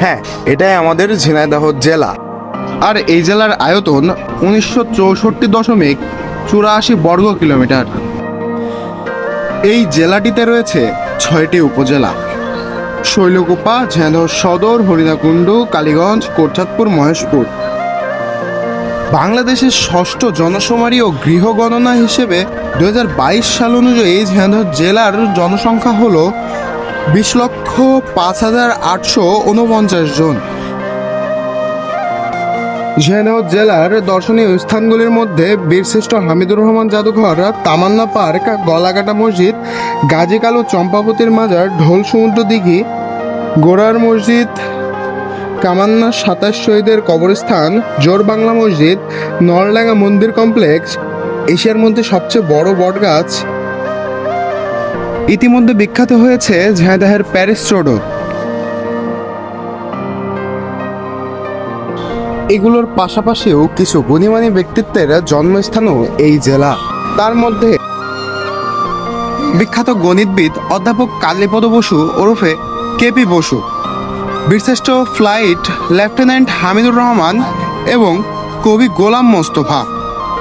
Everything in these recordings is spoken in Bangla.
হ্যাঁ এটাই আমাদের ঝিনাইদহ জেলা। আর এই জেলার আয়তন উনিশশো চৌষট্টি দশমিক চুরাশি বর্গ কিলোমিটার। এই জেলাটিতে রয়েছে ছয়টি উপজেলা। শৈলকুপা ঝেঁদহ সদর, হরিণাকুণ্ডু, কালীগঞ্জ, কোটচাঁদপুর, মহেশপুর। বাংলাদেশের ষষ্ঠ জনশুমারি ও গৃহ গণনা হিসেবে দু হাজার বাইশ সাল অনুযায়ী ঝিনাইদহ জেলার জনসংখ্যা হল বিশ লক্ষ পাঁচ হাজার আটশো উনপঞ্চাশ জন। ঝিনাইদহ জেলার দর্শনীয় স্থানগুলির মধ্যে বীরশ্রেষ্ঠ হামিদুর রহমান জাদুঘর, তামান্না পার্ক গলাকাটা মসজিদ গাজী কালু চম্পাবতীর মাজার, ঢোল সমুদ্র দিঘি গোড়ার মসজিদ, কামান্না সাতাশ শহীদের কবরস্থান, জোর বাংলা মসজিদ নরডাঙ্গা মন্দির কমপ্লেক্স, এশিয়ার মধ্যে সবচেয়ে বড় বটগাছ ইতিমধ্যে বিখ্যাত হয়েছে ঝাঁদাহের প্যারিস রোডও এগুলোর পাশাপাশিও কিছু গুণীমানী ব্যক্তিত্বের জন্মস্থানও এই জেলা। তার মধ্যে বিখ্যাত গণিতবিদ অধ্যাপক কালীপদ বসু ওরফে কেপি বসু বীরশ্রেষ্ঠ ফ্লাইট লেফটেন্যান্ট হামিদুর রহমান এবং কবি গোলাম মোস্তফা।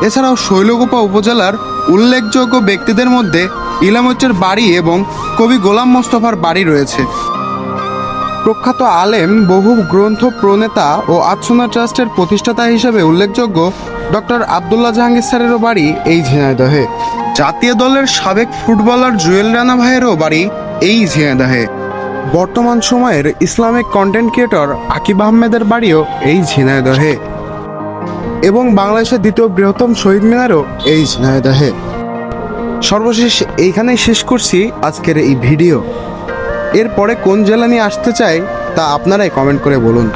এছাড়াও শৈলগোপা উপজেলার উল্লেখযোগ্য ব্যক্তিদের মধ্যে ইলামচ্চের বাড়ি এবং কবি গোলাম মোস্তফার বাড়ি রয়েছে। প্রখ্যাত আলেম, বহু গ্রন্থ প্রণেতা ও আচ্ছনা ট্রাস্টের প্রতিষ্ঠাতা হিসেবে উল্লেখযোগ্য ডক্টর আবদুল্লাহ জাহাঙ্গীর স্যারেরও বাড়ি এই ঝিনাইদহে। জাতীয় দলের সাবেক ফুটবলার জুয়েল রানা ভাইয়েরও বাড়ি এই ঝিনাইদহে। বর্তমান সময়ের ইসলামিক কন্টেন্ট ক্রিয়েটর আকিব আহমেদের বাড়িও এই ঝিনাইদহে। এবং বাংলাদেশের দ্বিতীয় বৃহত্তম শহীদ মিনারও এই ঝিনাইদহে। সর্বশেষ এইখানেই শেষ করছি আজকের এই ভিডিও। এরপরে কোন জেলা নিয়ে আসতে চাই তা আপনারাই কমেন্ট করে বলুন।